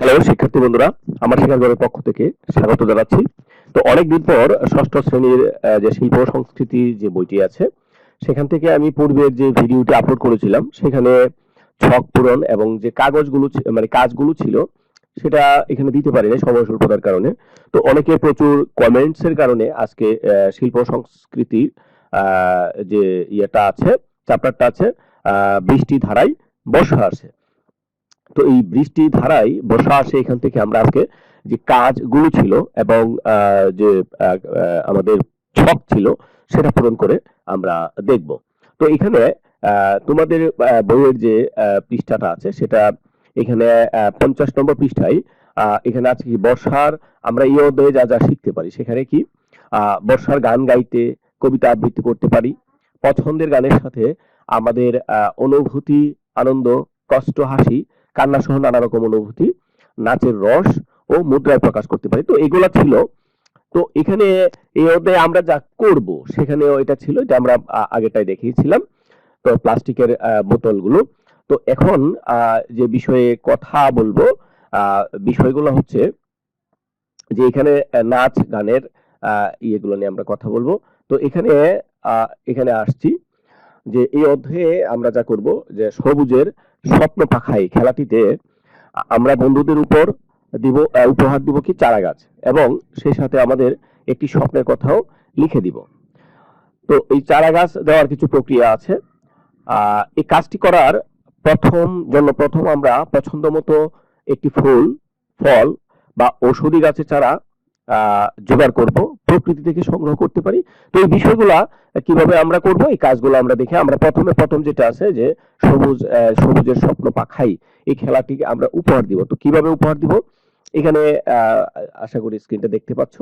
Hello, শিক্ষার্থী বন্ধুরা, আমার শিক্ষাগরের পক্ষ থেকে স্বাগত জানাচ্ছি। তো অনেকদিন পর ষষ্ঠ শ্রেণির যে শিল্প সংস্কৃতি যে বইটি আছে, সেখান থেকে আমি পূর্বের যে ভিডিওটি আপলোড করেছিলাম, সেখানে ছক পূরণ এবং যে কাগজগুলো মানে কাজগুলো ছিল, সেটা এখানে দিতে পারিনি সময় স্বল্পতার কারণে। তো অনেকে প্রচুর কমেন্টস এর কারণে আজকে শিল্প সংস্কৃতির যে ইয়েটা আছে চ্যাপ্টারটা আছে বৃষ্টি ধারায় বর্ষা আসে। তো এই বৃষ্টি ধারায় বর্ষা আসে এখান থেকে আমরা আজকে যে কাজগুলো ছিল এবং যে আমাদের ছক ছিল সেটা পূরণ করে আমরা দেখব। তো এখানে তোমাদের বইয়ের যে পৃষ্ঠাটা আছে সেটা এখানে পঞ্চাশ নম্বর পৃষ্ঠায় এখানে আছে কি, বর্ষার আমরা এই অধ্যায়ে যা যা শিখতে পারি সেখানে কি বর্ষার গান গাইতে, কবিতা আবৃত্তি করতে পারি, পছন্দের গানের সাথে আমাদের অনুভূতি, আনন্দ, কষ্ট, হাসি কান্না সহ নানা রকম অনুভূতি, নাচের রস ও মুদ্রায় প্রকাশ করতে পারি। তো এগুলা ছিল। তো এখানে এই অধ্যায়ে আমরা যা করব, সেখানেও এটা ছিল, এটা আমরা আগেটাই দেখিয়েছিলাম, তো প্লাস্টিকের বোতলগুলো। তো এখন যে বিষয়ে কথা বলব বিষয়গুলো হচ্ছে যে এখানে নাচ, গানের ইয়েগুলো নিয়ে আমরা কথা বলব। তো এখানে এখানে আসছি যে এই অধ্যায়ে আমরা যা করব যে সবুজের স্বপ্ন পাখাই খেলাটিতে আমরা বন্ধুদের উপর দিব উপহার দিব কি চারা গাছ এবং সেই সাথে আমাদের একটি স্বপ্নের কথাও লিখে দিব। তো এই চারা গাছ দেওয়ার কিছু প্রক্রিয়া আছে। এই কাজটি করার প্রথম, জন্য প্রথম আমরা পছন্দ মতো একটি ফুল, ফল বা ঔষধি গাছের চারা জোগাড় করব, প্রকৃতি থেকে সংগ্রহ করতে পারি। তো এই বিষয়গুলা কীভাবে আমরা করব, এই কাজগুলো আমরা দেখে আমরা প্রথমে প্রথম যেটা আছে যে সবুজ সবুজের স্বপ্ন পাখাই, এই খেলাটিকে আমরা উপহার দিব। তো কীভাবে উপহার দিব? এখানে আশা করি স্ক্রিনটা দেখতে পাচ্ছ।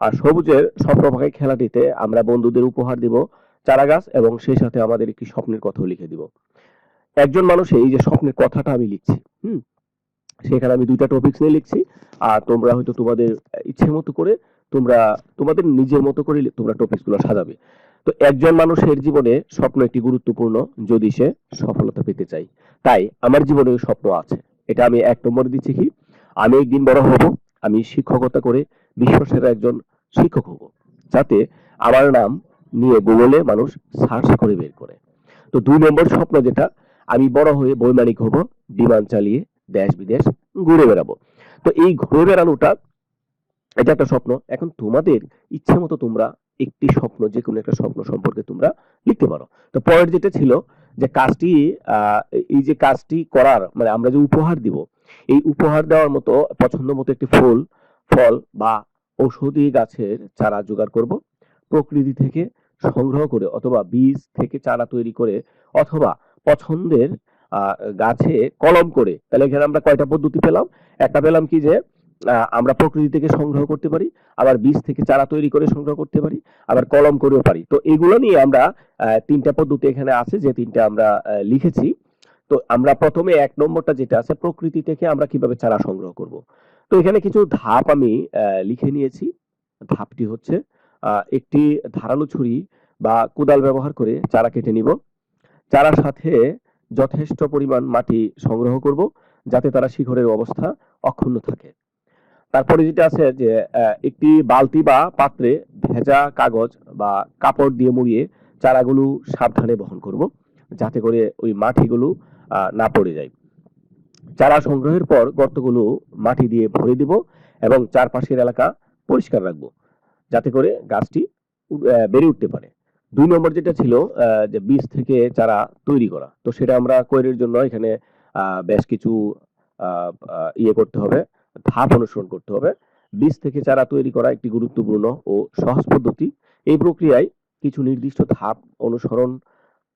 আর সবুজের স্বপ্ন পাখাই খেলাটিতে আমরা বন্ধুদের উপহার দিব চারা গাছ এবং সেই সাথে আমাদের একটি স্বপ্নের কথাও লিখে দিব। একজন মানুষ এই যে স্বপ্নের কথাটা আমি লিখছি, হুম? সেখানে আমি দুইটা টপিকস নিয়ে লিখছি, আর তোমরা হয়তো তোমাদের ইচ্ছে মতো করে তোমরা, তোমাদের নিজের মতো করে তোমরা টপিকসগুলো সাজাবে। তো একজন মানুষের জীবনে স্বপ্ন একটি গুরুত্বপূর্ণ, যদি সে সফলতা পেতে চাই তাই আমার জীবনে স্বপ্ন আছে। এটা আমি এক নম্বরে দিচ্ছি কি, আমি একদিন বড় হব, আমি শিক্ষকতা করে বিশ্বসেরা একজন শিক্ষক হব, যাতে আমার নাম নিয়ে গুগলে মানুষ সার্চ করে বের করে। তো দুই নম্বর স্বপ্ন যেটা, আমি বড় হয়ে বৈমানিক হব, বিমান চালিয়ে দেশ বিদেশ ঘুরে বেড়াবো। তো এই ঘুরে বেড়ানোটা এটা একটা স্বপ্ন। এখন তোমাদের ইচ্ছে মতো তোমরা একটি স্বপ্ন যে কোনো একটা স্বপ্ন সম্পর্কে তোমরা লিখতে পারো। তো পরের যেটা ছিল যে কাজটি এই যে কাজটি করার মানে আমরা যে উপহার দিব, এই উপহার দেওয়ার মতো পছন্দ মতো একটি ফুল, ফল বা ঔষধি গাছের চারা জোগাড় করব। প্রকৃতি থেকে সংগ্রহ করে অথবা বীজ থেকে চারা তৈরি করে অথবা পছন্দের গাছে কলম করে। তাহলে এখানে আমরা কয়টা পদ্ধতি পেলাম? একটা পেলাম কি যে আমরা প্রকৃতি থেকে সংগ্রহ করতে পারি, আবার বীজ থেকে চারা তৈরি করে সংগ্রহ করতে পারি, আবার কলম করেও পারি। তো এগুলো নিয়ে আমরা তিনটা পদ্ধতি এখানে আছে, যে তিনটা আমরা লিখেছি। তো আমরা প্রথমে এক নম্বরটা যেটা আছে, প্রকৃতি থেকে আমরা কীভাবে চারা সংগ্রহ করব। তো এখানে কিছু ধাপ আমি লিখে নিয়েছি। ধাপটি হচ্ছে একটি ধারালো ছুরি বা কোদাল ব্যবহার করে চারা কেটে নিব। চারার সাথে যথেষ্ট পরিমাণ মাটি সংগ্রহ করব যাতে তারা শিখরের অবস্থা অক্ষুণ্ণ থাকে। তারপরে যেটা আছে যে একটি বালতি বা পাত্রে ভেজা কাগজ বা কাপড় দিয়ে মুড়িয়ে চারাগুলো সাবধানে বহন করব যাতে করে ওই মাটিগুলো না পড়ে যায়। চারা সংগ্রহের পর গর্তগুলো মাটি দিয়ে ভরে দিব এবং চারপাশের এলাকা পরিষ্কার রাখব যাতে করে গাছটি বেড়ে উঠতে পারে। দুই নম্বর যেটা ছিল যে বীজ থেকে চারা তৈরি করা। তো সেটা আমরা তৈরির জন্য এখানে বেশ কিছু ইয়ে করতে হবে, ধাপ অনুসরণ করতে হবে। বীজ থেকে চারা তৈরি করা একটি গুরুত্বপূর্ণ ও সহজ পদ্ধতি। এই প্রক্রিয়ায় কিছু নির্দিষ্ট ধাপ অনুসরণ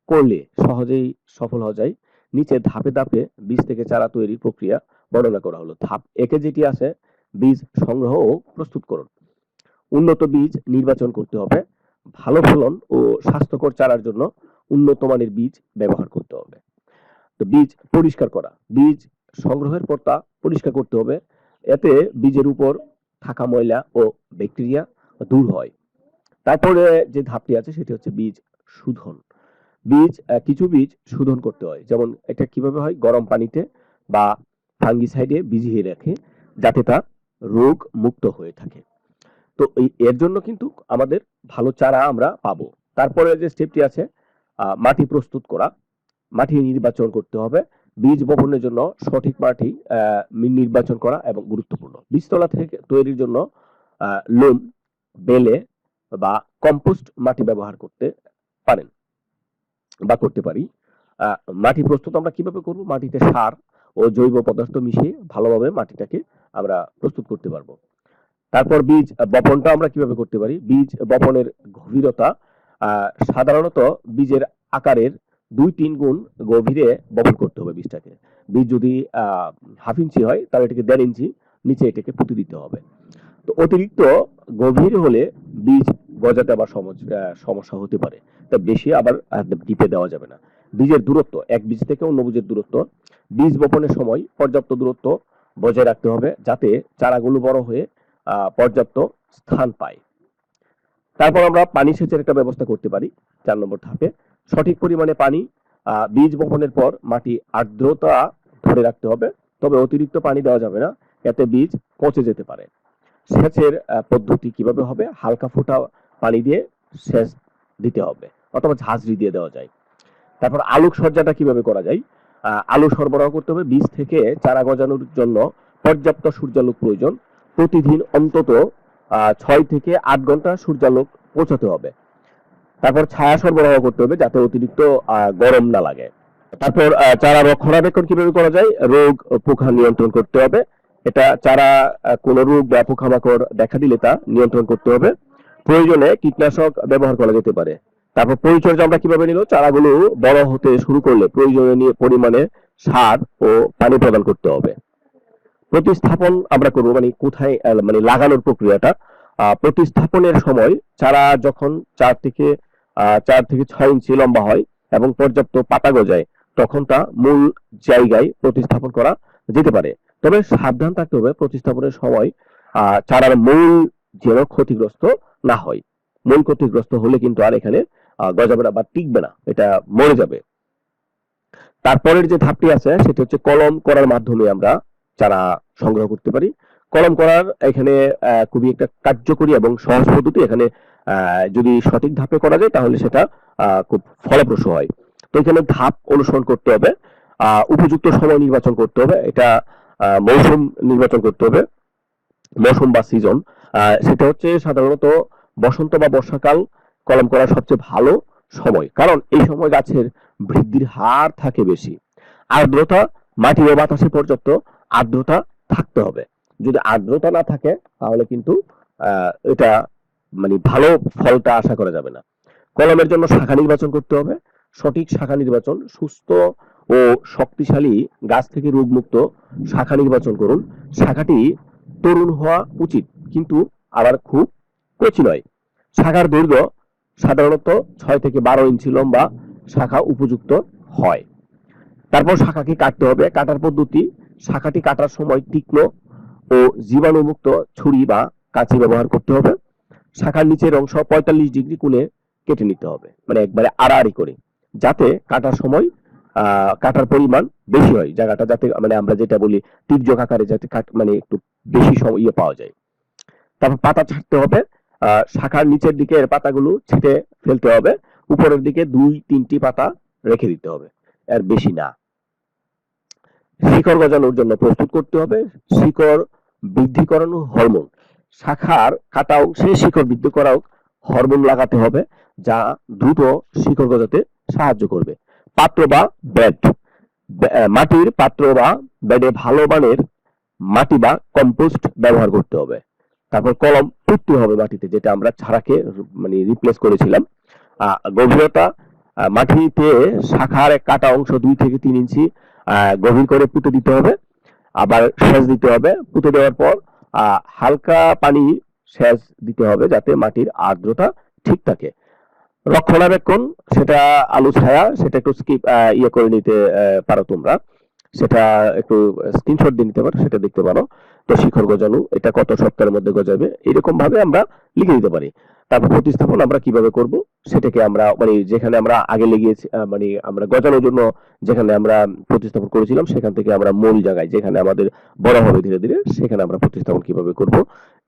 করলে সহজেই সফল হওয়া যায়। নিচে ধাপে ধাপে বীজ থেকে চারা তৈরির প্রক্রিয়া বর্ণনা করা হলো। ধাপ একে যেটি আছে, বীজ সংগ্রহ ও প্রস্তুতকরণ। উন্নত বীজ নির্বাচন করতে হবে। ভালো ফলন ও স্বাস্থ্যকর চারার জন্য উন্নত মানের বীজ ব্যবহার করতে হবে। তো বীজ পরিষ্কার করা, বীজ সংগ্রহের পর তা পরিষ্কার করতে হবে। এতে বীজের উপর থাকা ময়লা ও ব্যাকটেরিয়া দূর হয়। তারপরে যে ধাপটি আছে সেটি হচ্ছে বীজ শোধন। বীজ কিছু বীজ শোধন করতে হয়। যেমন এটা কীভাবে হয়? গরম পানিতে বা ফাঙ্গিসাইডে ভিজিয়ে রাখে যাতে তা রোগ মুক্ত হয়ে থাকে। তো এর জন্য কিন্তু আমাদের ভালো চারা আমরা পাবো। তারপরে যে স্টেপটি আছে মাটি প্রস্তুত করা। মাটি নির্বাচন করতে হবে। বীজ বপনের জন্য সঠিক মাটি নির্বাচন করা এবং গুরুত্বপূর্ণ। বীজতলা থেকে তৈরির জন্য লোম, বেলে বা কম্পোস্ট মাটি ব্যবহার করতে পারেন বা করতে পারি। মাটি প্রস্তুত আমরা কীভাবে করব? মাটিতে সার ও জৈব পদার্থ মিশিয়ে ভালোভাবে মাটিটাকে আমরা প্রস্তুত করতে পারব। তারপর বীজ বপনটা আমরা কীভাবে করতে পারি? বীজ বপনের গভীরতা সাধারণত বীজের আকারের দুই তিন গুণ গভীরে বপন করতে হবে বীজটাকে। বীজ যদি হাফ ইঞ্চি হয়, তাহলে এটাকে দেড় ইঞ্চি নিচে এটাকে পুঁতে দিতে হবে। তো অতিরিক্ত গভীর হলে বীজ গজাতে আবার সমস্যা হতে পারে। তা বেশি আবার ডিপে দেওয়া যাবে না। বীজের দূরত্ব, এক বীজ থেকে অন্য বীজের দূরত্ব। বীজ বপনের সময় পর্যাপ্ত দূরত্ব বজায় রাখতে হবে যাতে চারাগুলো বড় হয়ে পর্যাপ্ত স্থান পায়। তারপর আমরা পানি সেচের একটা ব্যবস্থা করতে পারি চার নম্বর ধাপে। সঠিক পরিমাণে পানি বীজ বপনের পর মাটি আর্দ্রতা ধরে রাখতে হবে, তবে অতিরিক্ত পানি দেওয়া যাবে না, এতে বীজ পচে যেতে পারে। সেচের পদ্ধতি কীভাবে হবে? হালকা ফোঁটা পানি দিয়ে সেচ দিতে হবে, অথবা ঝাঁঝরি দিয়ে দেওয়া যায়। তারপর আলোক সজ্জাটা কীভাবে করা যায়? আলো সরবরাহ করতে হবে, বীজ থেকে চারা গজানোর জন্য পর্যাপ্ত সূর্যালোক প্রয়োজন। প্রতিদিন অন্তত ছয় থেকে আট ঘণ্টা সূর্যালোক পৌঁছাতে হবে। তারপর ছায়া সরবরাহ করতে হবে যাতে অতিরিক্ত গরম না লাগে। তারপর চারা রক্ষণাবেক্ষণ কীভাবে করা যায়? রোগ পোকা নিয়ন্ত্রণ করতে হবে। এটা চারা কোনো রোগ বা পোকামাকড় দেখা দিলে তা নিয়ন্ত্রণ করতে হবে। প্রয়োজনে কীটনাশক ব্যবহার করা যেতে পারে। তারপর পরিচর্যা আমরা কীভাবে নিল চারাগুলো বড় হতে শুরু করলে প্রয়োজনীয় পরিমাণে সার ও পানি প্রদান করতে হবে। প্রতিস্থাপন আমরা করব মানে কোথায় মানে লাগানোর প্রক্রিয়াটা। প্রতিস্থাপনের সময় চারা যখন চার থেকে চার থেকে ছয় ইঞ্চি লম্বা হয় এবং পর্যাপ্ত পাতা গজায়, তখন তা মূল জায়গায় প্রতিস্থাপন করা যেতে পারে। তবে সাবধান থাকতে হবে প্রতিস্থাপনের সময় চারার মূল যেন ক্ষতিগ্রস্ত না হয়। মূল ক্ষতিগ্রস্ত হলে কিন্তু আর এখানে গজাবে না বা টিকবে না, এটা মরে যাবে। তারপরের যে ধাপটি আছে, সেটা হচ্ছে কলম করার মাধ্যমে আমরা চারা সংগ্রহ করতে পারি। কলম করার এখানে খুবই একটা কার্যকরী এবং সহজ পদ্ধতি। এখানে যদি সঠিক ধাপে করা যায় তাহলে সেটা খুব ফলপ্রসূ হয়। তো এখানে ধাপ অনুসরণ করতে হবে। উপযুক্ত সময় নির্বাচন করতে হবে। এটা মৌসুম নির্বাচন করতে হবে। মৌসুম বা সিজন সেটা হচ্ছে সাধারণত বসন্ত বা বর্ষাকাল কলম করার সবচেয়ে ভালো সময়। কারণ এই সময় গাছের বৃদ্ধির হার থাকে বেশি। আর্দ্রতা মাটি ও বাতাসে পর্যাপ্ত আর্দ্রতা থাকতে হবে। যদি আর্দ্রতা না থাকে, তাহলে কিন্তু এটা মানে ভালো ফলটা আশা করা যাবে না। কলমের জন্য শাখা নির্বাচন করতে হবে। সঠিক শাখা নির্বাচন, সুস্থ ও শক্তিশালী গাছ থেকে রোগমুক্ত শাখা নির্বাচন করুন। শাখাটি তরুণ হওয়া উচিত, কিন্তু আবার খুব কচি নয়। শাখার দৈর্ঘ্য সাধারণত ছয় থেকে বারো ইঞ্চি লম্বা শাখা উপযুক্ত হয়। তারপর শাখাকে কাটতে হবে। কাটার পদ্ধতি শাখাটি কাটার সময় তীক্ষ্ণ ও জীবাণুমুক্ত ছুরি বা কাঁচি ব্যবহার করতে হবে। শাখার নিচের অংশ পঁয়তাল্লিশ ডিগ্রি কোণে কেটে নিতে হবে মানে একবারে আড়াআড়ি করে, যাতে কাটার সময় কাটার পরিমাণ বেশি হয়। জায়গাটা যাতে মানে আমরা যেটা বলি তির্যক আকারে যাতে মানে একটু বেশি ইয়ে পাওয়া যায়। তারপর পাতা ছাড়তে হবে। শাখার নিচের দিকে এর পাতাগুলো ছেটে ফেলতে হবে। উপরের দিকে দুই, তিনটি পাতা রেখে দিতে হবে। এর বেশি না। শিকড় গজানোর জন্য প্রস্তুত করতে হবে। শিকড় বৃদ্ধি করানো হরমোন। শাখার কাটা অংশে শিকড় বৃদ্ধি করাও হরমোন লাগাতে হবে, যা দ্রুত শিকড় গজাতে সাহায্য করবে। পাত্র বা বেড মাটির পাত্র বা বেডে ভালো মানের মাটি বা কম্পোস্ট ব্যবহার করতে হবে। তারপর কলম পুঁততে হবে মাটিতে, যেটা আমরা ছাড়াকে মানে রিপ্লেস করেছিলাম। গভীরতা মাটিতে শাখার কাটা অংশ দুই থেকে তিন ইঞ্চি গভীর করে পুঁতে দিতে হবে। আবার সেচ দিতে হবে। পুঁতে দেওয়ার পর হালকা পানি সেচ দিতে হবে যাতে মাটির আর্দ্রতা ঠিক থাকে। রক্ষণাবেক্ষণ, সেটা আলু ছায়া, সেটা একটু স্কিপ ইয়ে করে নিতে পারো তোমরা। সেটা একটু স্ক্রিনশট দিয়ে নিতে পারো, সেটা দেখতে পারো। তো শিখর গজানো, এটা কত সপ্তাহের মধ্যে গজাবে? এরকম ভাবে আমরা লিখে দিতে পারি। তারপর প্রতিস্থাপন আমরা কীভাবে করব? সেটাকে আমরা মানে যেখানে আমরা আগে লেগিয়েছি মানে আমরা গজানোর জন্য যেখানে আমরা প্রতিস্থাপন করেছিলাম, সেখান থেকে আমরা মূল জায়গায়, যেখানে আমাদের বড় হবে ধীরে ধীরে, সেখানে আমরা প্রতিস্থাপন কীভাবে করব?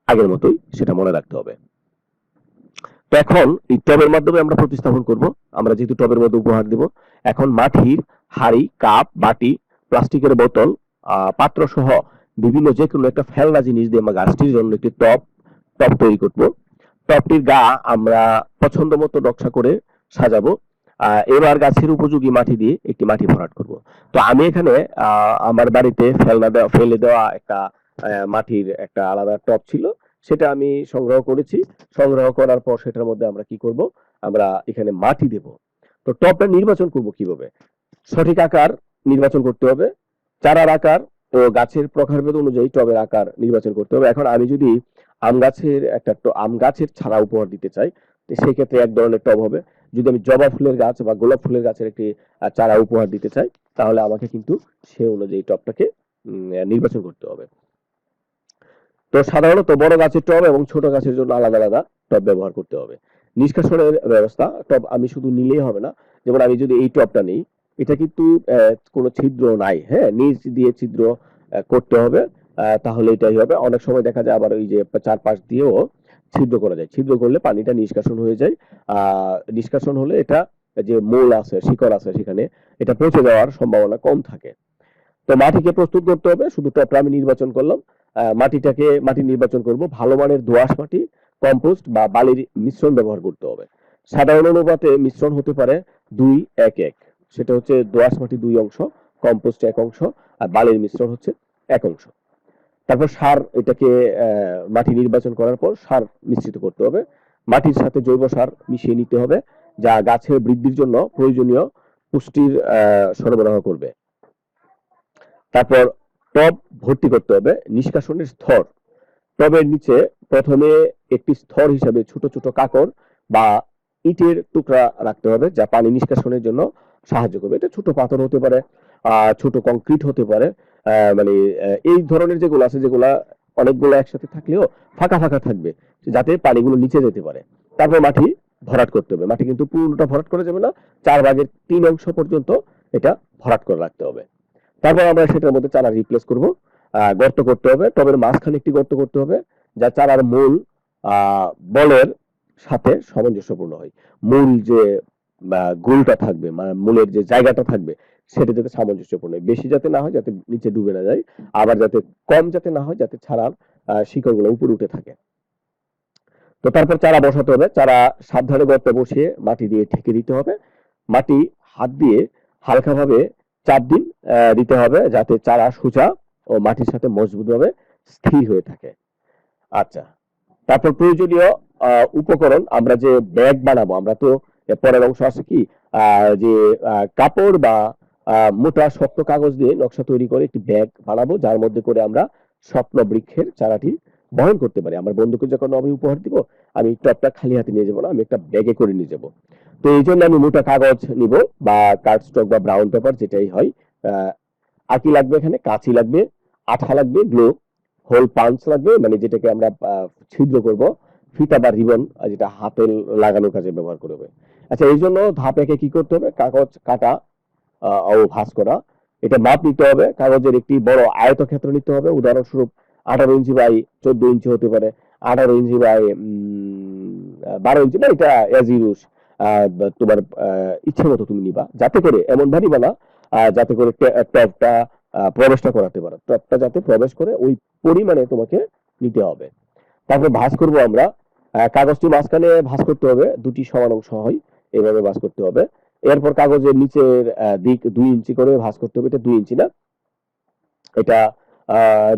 আগের মতোই সেটা মনে রাখতে হবে। তো এখন এই টবের মাধ্যমে আমরা প্রতিস্থাপন করব। আমরা যেহেতু টবের মধ্যে উপহার দিব, এখন মাটির হাড়ি, কাপ, বাটি প্লাস্টিকের বোতল পাত্র সহ বিভিন্ন যে কোনো একটা ফেলনা জিনিস দিয়ে আমরা গাছটির জন্য একটি টব টব তৈরি করব। টবটির গা আমরা পছন্দ মতো নকশা করে সাজাবো। এবার গাছের উপযোগী মাটি দিয়ে একটি মাটি ভরাট করব। তো আমি এখানে আমার বাড়িতে ফেলনা দেওয়া, ফেলে দেওয়া একটা মাটির একটা আলাদা টব ছিল। সেটা আমি সংগ্রহ করেছি। সংগ্রহ করার পর সেটার মধ্যে আমরা কি করব? আমরা এখানে মাটি দেব। তো টবটা নির্বাচন করব কীভাবে? সঠিক আকার নির্বাচন করতে হবে। চারার আকার ও গাছের প্রকারভেদ অনুযায়ী টবের আকার নির্বাচন করতে হবে। এখন আমি যদি আম গাছের একটা আম গাছের ছাড়া উপহার দিতে চাই, তো সেই ক্ষেত্রে এক ধরনের টব হবে। যদি আমি জবা ফুলের গাছ বা গোলাপ ফুলের গাছের একটি চারা উপহার দিতে চাই, তাহলে আমাকে কিন্তু সে অনুযায়ী টবটাকে নির্বাচন করতে হবে। তো সাধারণত বড় গাছের টব এবং ছোট গাছের জন্য আলাদা আলাদা টব ব্যবহার করতে হবে। নিষ্কাশনের ব্যবস্থা, টব আমি শুধু নিলেই হবে না। যেমন আমি যদি এই টবটা নিই এটা কিন্তু কোনো ছিদ্র নাই হ্যাঁ? নিচ দিয়ে ছিদ্র করতে হবে তাহলে এটাই হবে। অনেক সময় দেখা যায় আবার ওই যে চারপাশ দিয়েও ছিদ্র করা যায়। ছিদ্র করলে পানিটা নিষ্কাশন হয়ে যায়। আহ, নিষ্কাশন হলে এটা যে মূল আছে, শিকড় আছে সেখানে এটা পচে যাওয়ার সম্ভাবনা কম থাকে। তো মাটিকে প্রস্তুত করতে হবে, শুধু টপটা আমি নির্বাচন করলাম। মাটিটাকে, মাটি নির্বাচন করব, ভালো মানের দোআঁশ মাটি, কম্পোস্ট বা বালির মিশ্রণ ব্যবহার করতে হবে। সাধারণ অনুপাতে মিশ্রণ হতে পারে দুই এক এক। সেটা হচ্ছে দোআঁশ মাটি দুই অংশ, কম্পোস্ট এক অংশ, আর বালির মিশ্রণ হচ্ছে এক অংশ। তারপর সার এটাকে মাটি নির্বাচন করার পর সার মিশ্রিত করতে হবে। মাটির সাথে জৈব সার মিশিয়ে নিতে হবে, যা গাছের বৃদ্ধির জন্য প্রয়োজনীয় পুষ্টির সরবরাহ করবে। তারপর টব ভর্তি করতে হবে, নিষ্কাশনের স্তর। টবের নিচে প্রথমে একটি স্তর হিসাবে ছোট ছোট কাকর বা ইটের টুকরা রাখতে হবে, যা পানি নিষ্কাশনের জন্য সাহায্য করবে। এটা ছোট পাথর হতে পারে ছোট কংক্রিট হতে পারে মানে এই ধরনের যেগুলো আছে, যেগুলা অনেকগুলো একসাথে থাকলেও ফাঁকা ফাঁকা থাকবে, যাতে পানিগুলো নিচে যেতে পারে। তারপর মাটি ভরাট করতে হবে। মাটি কিন্তু পুরোটা ভরাট করা যাবে না, চার ভাগের তিন অংশ পর্যন্ত এটা ভরাট করে রাখতে হবে। তারপর আমরা সেটার মধ্যে চারা রিপ্লেস করব। গর্ত করতে হবে। টবের মাঝখানে একটি গর্ত করতে হবে, যা চারার মূল বলের সাথে সামঞ্জস্যপূর্ণ হয়। মূল যে গোলটা থাকবে মানে মূলের যে জায়গাটা থাকবে, সেটা যাতে সামঞ্জস্যপূর্ণ। বেশি যাতে না হয়, যাতে নিচে ডুবে না যায়, আবার যাতে কম যাতে না হয়, যাতে ছাড়ার শিকড়গুলো উপরে উঠে থাকে। তো তারপর চারা বসাতে হবে। চারা সাবধানে গর্তে বসিয়ে মাটি দিয়ে ঠেকে দিতে হবে। মাটি হাত দিয়ে হালকাভাবে চাপ দিন দিতে হবে যাতে চারা সোজা ও মাটির সাথে মজবুতভাবে স্থির হয়ে থাকে। আচ্ছা তারপর প্রয়োজনীয় উপকরণ আমরা যে ব্যাগ বানাবো, আমরা তো পরের অংশ আছে কি? যে কাপড় বা মোটা শক্ত কাগজ দিয়ে নকশা তৈরি করে একটি ব্যাগ বানাবো যার মধ্যে করে আমরা স্বপ্ন বৃক্ষের চারাটি বহন করতে পারি। আমার বন্ধুকে যখন আমি উপহার দিব আমি টপটা খালি হাতে নিয়ে যাব না আমি একটা ব্যাগে করে নিয়ে যাব। তো এই জন্য আমি মোটা কাগজ নিব বা কার্ডস্টক বা ব্রাউন পেপার যেটাই হয় আহ, আর কি লাগবে এখানে কাঁচি লাগবে আঠা লাগবে গ্লো হোল পাঞ্চ লাগবে মানে যেটাকে আমরা ছিদ্র করব ফিতা বা রিবন যেটা হাতে লাগানোর কাজে ব্যবহার করবে আচ্ছা এই জন্য ধাপ একে কি করতে হবে? কাগজ কাটা ও ভাঁজ করা। এটা মাপ নিতে হবে। কাগজের একটি বড় আয়তক্ষেত্র নিতে হবে। উদাহরণস্বরূপ আঠারো ইঞ্চি বাই চোদ্দ ইঞ্চি হতে পারে। আঠারো ইঞ্চি বাই বারো ইঞ্চি না এটা এজ তোমার ইচ্ছে মতো তুমি নিবা। যাতে করে এমন বানা আহ, যাতে করে টপটা প্রবেশটা করাতে পারো। টপটা যাতে প্রবেশ করে ওই পরিমাণে তোমাকে নিতে হবে। তারপর ভাঁজ করব আমরা। কাগজটি মাঝখানে ভাঁজ করতে হবে। দুটি সমান অংশ হয়। এভাবে ভাঁজ করতে হবে। এরপর কাগজের নিচের দিক দুই ইঞ্চি করে ভাঁজ করতে হবে। এটা দুই ইঞ্চি না। এটা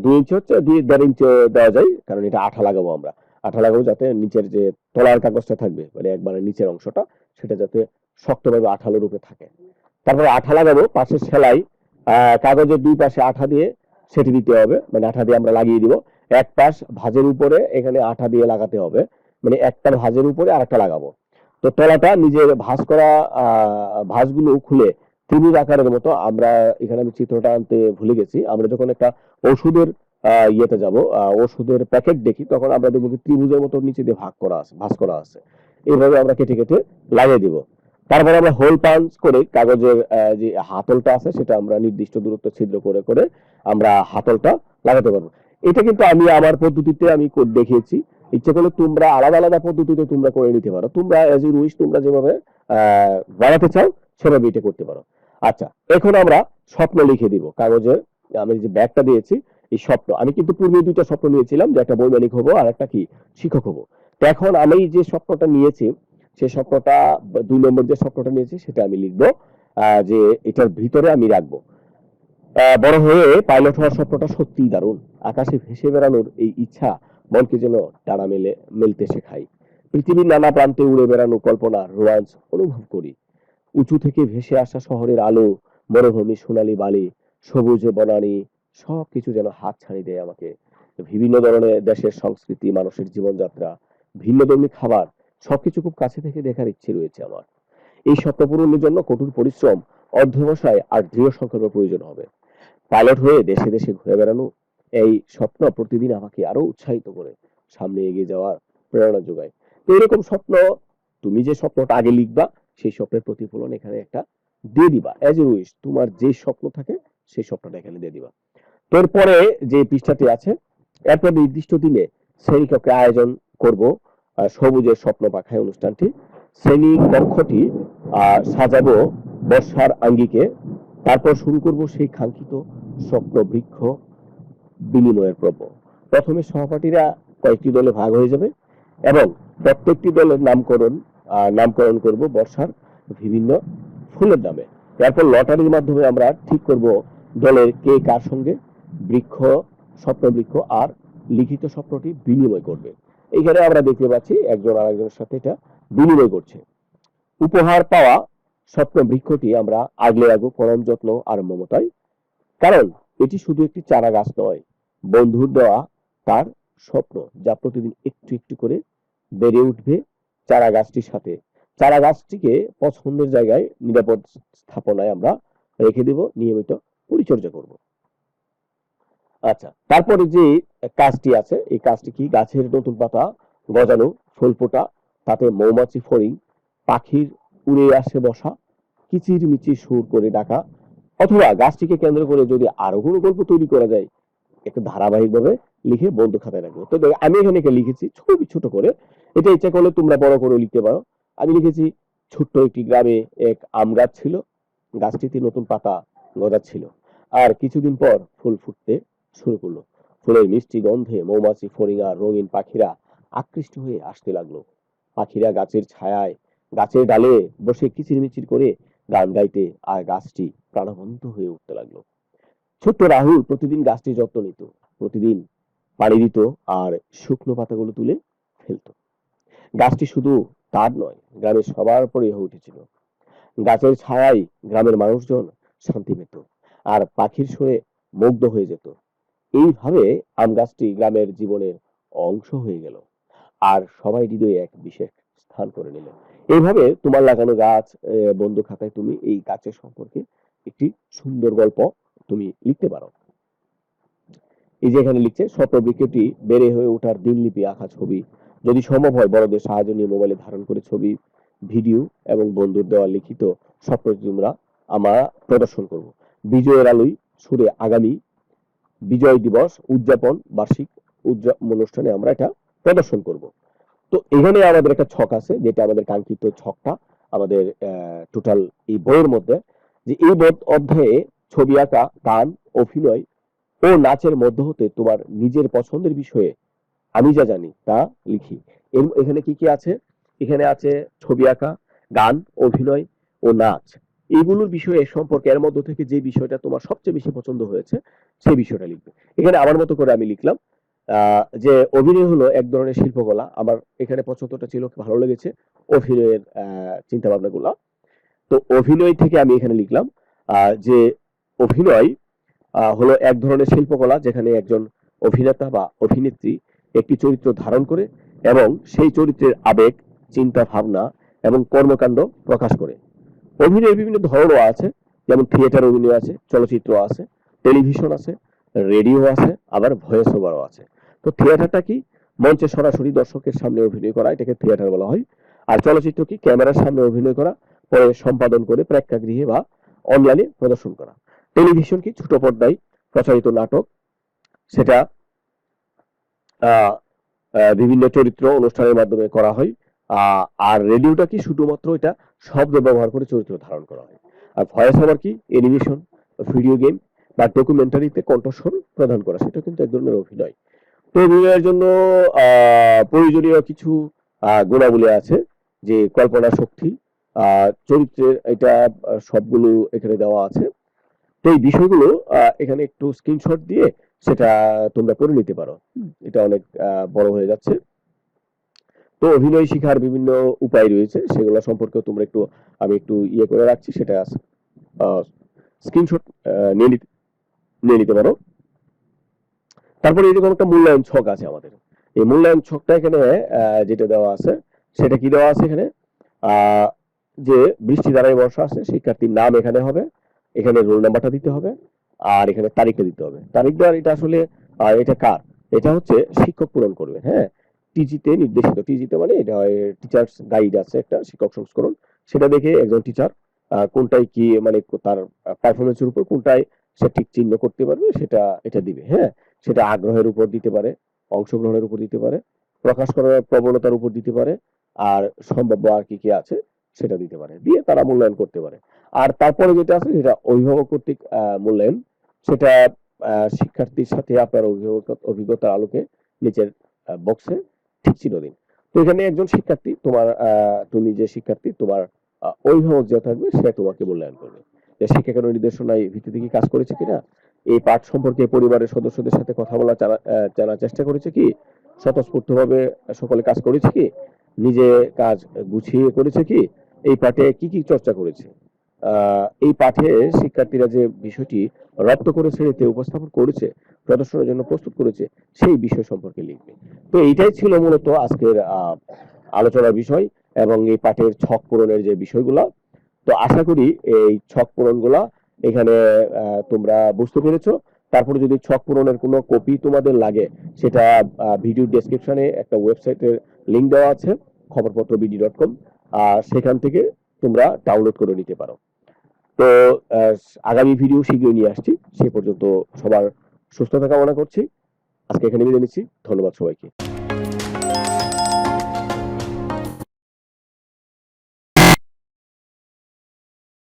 দুই ইঞ্চি হচ্ছে দুই, দেড় ইঞ্চি দেওয়া যায়, কারণ এটা আঠা লাগাবো আমরা। আঠা লাগাবো যাতে নিচের যে তলার কাগজটা থাকবে মানে একবারে নিচের অংশটা, সেটা যাতে শক্তভাবে আঠালো রূপে থাকে। তারপরে আঠা লাগাবো, পাশে সেলাই কাগজের দুই পাশে আঠা দিয়ে সেটি দিতে হবে। মানে আঠা দিয়ে আমরা লাগিয়ে দিব। এক পাশ ভাঁজের উপরে এখানে আঠা দিয়ে লাগাতে হবে। মানে একটা ভাঁজের উপরে আরেকটা লাগাবো। তো তলাটা নিজের ভাঁজ করা ভাঁজগুলো খুলে ত্রিভুজ আকারের মতো আমরা এখানে আমি চিত্রটা আনতে ভুলে গেছি। আমরা যখন একটা ওষুধের ইয়েতে যাব ওষুধের প্যাকেট দেখি, তখন আমরা দেখব ত্রিভুজের মতো নিচে দিয়ে ভাগ করা আছে, ভাঁজ করা আছে। এইভাবে আমরা কেটে কেটে লাগিয়ে দিব। তারপরে আমরা হোল পাঞ্চ করে কাগজের যে হাতলটা আছে, সেটা আমরা নির্দিষ্ট দূরত্ব ছিদ্র করে করে আমরা হাতলটা লাগাতে পারব। এটা কিন্তু আমি আমার পদ্ধতিতে আমি দেখিয়েছি। ইচ্ছে করলে তোমরা আলাদা আলাদা পদ্ধতিতে তোমরা করে নিতে পারো। তোমরা এজ ইউ উইশ তোমরা যেভাবে বানাতে চাও, সেভাবে এটা করতে পারো। আচ্ছা এখন আমরা স্বপ্ন লিখে দিব। কাগজে আমি যে ব্যাগটা দিয়েছি, এই স্বপ্ন। আমি কিন্তু পূর্বে দুইটা স্বপ্ন নিয়েছিলাম, যে একটা বৈমানিক হব আর একটা কি, শিক্ষক হব। এখন আমি যে স্বপ্নটা নিয়েছি সেই স্বপ্নটা, দুই নম্বর যে স্বপ্নটা নিয়েছি, সেটা আমি লিখব যে এটার ভিতরে আমি রাখব। বড় হয়ে পাইলট হওয়ার স্বপ্নটা সত্যিই দারুণ। আকাশে ভেসে বেড়ানোর এই ইচ্ছা মনকে যেন ডানা মেলে, মেলতে শেখাই পৃথিবীর নানা প্রান্তে উড়ে বেড়ানো কল্পনা, রোমাঞ্চ অনুভব করি। উঁচু থেকে ভেসে আসা শহরের আলো, মরুভূমি, সোনালী বালি, সবুজে বনানী, সবকিছু যেন হাত ছাড়ি দেয় আমাকে। বিভিন্ন ধরনের দেশের সংস্কৃতি, মানুষের জীবনযাত্রা, ভিন্ন ভিন্নধর্মী খাবার, সবকিছু খুব কাছে থেকে দেখার ইচ্ছে রয়েছে আমার। এই স্বপ্ন পূরণের জন্য কঠোর পরিশ্রম, অধ্যবসায় আর দৃঢ় সংকল্প প্রয়োজন হবে। পাইলট হয়ে দেশে দেশে ঘুরে বেড়ানো এই স্বপ্ন প্রতিদিন আমাকে আরও উৎসাহিত করে, সামনে এগিয়ে যাওয়ার প্রেরণা যোগায়। তো এরকম স্বপ্ন, তুমি যে স্বপ্নটা আগে লিখবা, সেই স্বপ্নের প্রতিফলন এখানে একটা দিয়ে দিবা। অ্যাজ ইউ উইশ তোমার যে স্বপ্ন থাকে, সেই স্বপ্নটা এখানে দিয়ে দিবা। তো এরপরে যে পৃষ্ঠাটি আছে, এরপর নির্দিষ্ট দিনে শ্রেণীকক্ষে আয়োজন করব সবুজের স্বপ্ন পাখায় অনুষ্ঠানটি। শ্রেণি কক্ষটি সাজাবো বর্ষার আঙ্গিকে। তারপর শুরু করব সেই কাঙ্ক্ষিত স্বপ্ন বৃক্ষ বিনিময়ের পর্ব প্রথমে সহপাঠীরা কয়েকটি দলে ভাগ হয়ে যাবে এবং প্রত্যেকটি দলের নামকরণ নামকরণ করব বর্ষার বিভিন্ন ফুলের নামে। তারপর লটারির মাধ্যমে আমরা ঠিক করব দলের কে কার সঙ্গে বৃক্ষ স্বপ্ন বৃক্ষ আর লিখিত স্বপ্নটি বিনিময় করবে। এইখানে আমরা দেখতে পাচ্ছি একজন আরেকজনের সাথে এটা বিনিময় করছে। উপহার পাওয়া স্বপ্ন বৃক্ষটি আমরা আগলে রাখব, পরম যত্ন আর মমতায়। কারণ এটি শুধু একটি চারা গাছ নয়, বন্ধুর দেওয়া তার স্বপ্ন যা প্রতিদিন একটু একটু করে বেড়ে উঠবে চারা গাছটির সাথে। চারা গাছটিকে পছন্দের জায়গায় নিরাপদ স্থাপনায় আমরা রেখে দেব, নিয়মিত পরিচর্যা করব। আচ্ছা তারপরে যে কাজটি আছে, এই কাজটি কি গাছের নতুন পাতা গজানো, ফুল ফোটা, তাতে মৌমাছি ফড়িং, পাখির উড়ে আসে বসা কিচির মিচির সুর করে ডাকা অথবা গাছটিকে কেন্দ্র করে যদি আরও কোনো গল্প তৈরি করা যায়, একটা ধারাবাহিকভাবে লিখে বন্ধু খাতায় রাখব। তো আমি এখানে লিখেছি ছবি ছোট করে। এটা ইচ্ছা করলে তোমরা বড় করে লিখতে পারো। আমি লিখেছি, ছোট্ট একটি গ্রামে এক আম গাছ ছিল। গাছটিতে নতুন পাতা গজাচ্ছিল। আর কিছুদিন পর ফুল ফুটতে শুরু করল। ফুলের মিষ্টি গন্ধে মৌমাছি, ফড়িঙা, রঙিন পাখিরা আকৃষ্ট হয়ে আসতে লাগল। পাখিরা গাছের ছায়ায়, গাছের ডালে বসে কিচিরমিচির করে গান গাইতে আর গাছটি প্রাণবন্ত হয়ে উঠতে লাগল। ছোট্ট রাহুল প্রতিদিন গাছটি যত্ন নিত, প্রতিদিন পানি দিত আর শুকনো পাতাগুলো তুলে ফেলতো। গাছটি শুধু তার নয়, গ্রামের সবার পরে হয়ে উঠেছিল। গাছের ছায়ায় গ্রামের মানুষজন শান্তি পেত আর পাখির সুরে মুগ্ধ হয়ে যেত। এইভাবে আম গাছটি গ্রামের জীবনের অংশ হয়ে গেল আর সবাই হৃদয়ে এক বিশেষ স্থান করে নিল এইভাবে তোমার লাগানো গাছ বন্ধু খাতায় তুমি এই গাছের সম্পর্কে একটি সুন্দর গল্প তুমি লিখতে পারো। এই যে এখানে লিখছে স্বপ্নবৃক্ষটি বেড়ে হয়ে ওঠার দিনলিপি আঁকা ছবি। যদি সম্ভব হয় বড়দের সাহায্য নিয়ে মোবাইলে ধারণ করে ছবি, ভিডিও এবং বন্ধুর দেওয়া লিখিত স্বপ্নটি তোমরা আমরা প্রদর্শন করব। বিজয়ের আলোয় সুরে আগামী বিজয় দিবস উদযাপন, বার্ষিক উদযাপন অনুষ্ঠানে আমরা এটা প্রদর্শন করব। তো এখানে আমাদের একটা ছক আছে, যেটা আমাদের কাঙ্ক্ষিত ছকটা, আমাদের টোটাল এই বইয়ের মধ্যে, যে এই অধ্যায়ে ছবি আঁকা, গান, অভিনয় ও নাচের মধ্য হতে তোমার নিজের পছন্দের বিষয়ে আমি যা জানি তা লিখি। এখানে কি কি আছে? এখানে আছে ছবি আঁকা, গান, অভিনয় ও নাচ। এইগুলোর বিষয়ে সম্পর্কে এর মধ্য থেকে যে বিষয়টা তোমার সবচেয়ে বেশি পছন্দ হয়েছে সেই বিষয়টা লিখবে। এখানে আমার মতো করে আমি লিখলাম। যে অভিনয় হলো এক ধরনের শিল্পকলা, আমার এখানে পছন্দটা ছিল ভালো লেগেছে অভিনয়ের চিন্তা ভাবনা গুলা তো অভিনয় থেকে আমি এখানে লিখলাম যে অভিনয় হলো এক ধরনের শিল্পকলা যেখানে একজন অভিনেতা বা অভিনেত্রী একটি চরিত্র ধারণ করে এবং সেই চরিত্রের আবেগ চিন্তা ভাবনা এবং কর্মকাণ্ড প্রকাশ করে। অভিনয়ের বিভিন্ন ধরনও আছে, যেমন থিয়েটার অভিনয় আছে, চলচ্চিত্র আছে, টেলিভিশন আছে, রেডিও আছে, আবার ভয়েস ওভারও আছে। তো থিয়েটারটা কি? মঞ্চে সরাসরি দর্শকের সামনে অভিনয় করা, এটাকে থিয়েটার বলা হয়। আর চলচ্চিত্র কি? ক্যামেরার সামনে অভিনয় করা, পরে সম্পাদন করে প্রেক্ষাগৃহে বা অনলাইনে প্রদর্শন করা। টেলিভিশন কি? ছোট পর্দায় প্রচারিত নাটক। সেটা বিভিন্ন চরিত্র অনুষ্ঠানের মাধ্যমে করা হয়। আর রেডিওটা কি? শুধুমাত্র এটা শব্দ ব্যবহার করে চরিত্র ধারণ করা হয়। আর ভয়েস ওভার কি? অ্যানিমেশন ভিডিও গেম বা ডকুমেন্টারিতে কণ্ঠস্বর প্রদান করা, সেটা কিন্তু এক ধরনের অভিনয়। তো অভিনয়ের জন্য প্রয়োজনীয় কিছু গুণাবলী আছে যে কল্পনা শক্তি চরিত্রের এটা সবগুলো এখানে দেওয়া আছে। তো এই বিষয়গুলো এখানে একটু স্ক্রিনশট দিয়ে সেটা তোমরা করে নিতে পারো। এটা অনেক বড় হয়ে যাচ্ছে। তো অভিনয় শেখার বিভিন্ন উপায় রয়েছে সেগুলো সম্পর্কে তোমরা একটু আমি একটু ইয়ে করে রাখছি সেটা স্ক্রিনশট নিয়ে নিতে পারো। তারপরে এরকম একটা মূল্যায়ন ছক আছে আমাদের। এই মূল্যায়ন ছকটা এখানে যেটা দেওয়া আছে, সেটা কি দেওয়া আছে এখানে? যে বৃষ্টি দ্বারাই বর্ষা আছে শিক্ষার্থীর নাম এখানে হবে, এখানে রোল নাম্বারটা দিতে হবে, আর এখানে তারিখটা দিতে হবে। তারিখ দেওয়ার এটা আসলে এটা কার? এটা হচ্ছে শিক্ষক পূরণ করবে হ্যাঁ? টিজিতে নির্দেশিত, টিজিতে মানে এটা টিচার্স গাইড আছে একটা, শিক্ষক সংস্করণ। সেটা দেখে একজন টিচার কোনটাই কি মানে তার পারফরমেন্সের উপর, কোনটাই সে ঠিক চিহ্ন করতে পারবে, সেটা, এটা দিবে হ্যাঁ? সেটা আগ্রহের উপর দিতে পারে, অংশগ্রহণের উপর দিতে পারে, প্রকাশ করার প্রবণতার উপর দিতে পারে, আর সম্ভাব্য আর কি কি আছে সেটা দিতে পারে, দিয়ে তারা মূল্যায়ন করতে পারে। আর তারপরে যেটা আছে, সেটা অভিভাবক কর্তৃক মূল্যায়ন, সেটা শিক্ষার্থীর সাথে আপনার অভিভাবক, অভিজ্ঞতার আলোকে নিচের বক্সে ঠিক চিহ্ন দিন তো এখানে একজন শিক্ষার্থী, তোমার তুমি যে শিক্ষার্থী, তোমার অভিভাবক যে থাকবে, সে তোমাকে মূল্যায়ন করবে। যে শিক্ষকের নির্দেশনায় ভিত্তিতে কি কাজ করেছে কিনা? এই পাঠ সম্পর্কে পরিবারের সদস্যদের সাথে কথা বলা জানার চেষ্টা করেছে কি? স্বতঃস্ফূর্তভাবে সকলে কাজ করেছে কি? নিজে কাজ গুছিয়ে করেছে কি? এই পাঠে কি কি চর্চা করেছে? এই পাঠে শিক্ষার্থীরা যে বিষয়টি রপ্ত করে শ্রেণীতে উপস্থাপন করেছে, প্রদর্শনের জন্য প্রস্তুত করেছে, সেই বিষয় সম্পর্কে লিখবে। তো এইটাই ছিল মূলত আজকের আলোচনার বিষয় এবং এই পাঠের ছক পূরণের যে বিষয়গুলো তো আশা করি এই ছক পূরণগুলা এখানে তোমরা বুঝতে পেরেছ। তারপরে যদি ছক পূরণের কোনো কপি তোমাদের লাগে, সেটা ভিডিও ডেসক্রিপশনে একটা ওয়েবসাইটের লিঙ্ক দেওয়া আছে, খবরপত্র বিডি ডট কম আর সেখান থেকে তোমরা ডাউনলোড করে নিতে পারো। তো আগামী ভিডিও শীঘ্রই নিয়ে আসছি, সে পর্যন্ত সবার সুস্থতা কামনা করছি। আজকে এখানে বিদায় নিচ্ছি, ধন্যবাদ সবাইকে।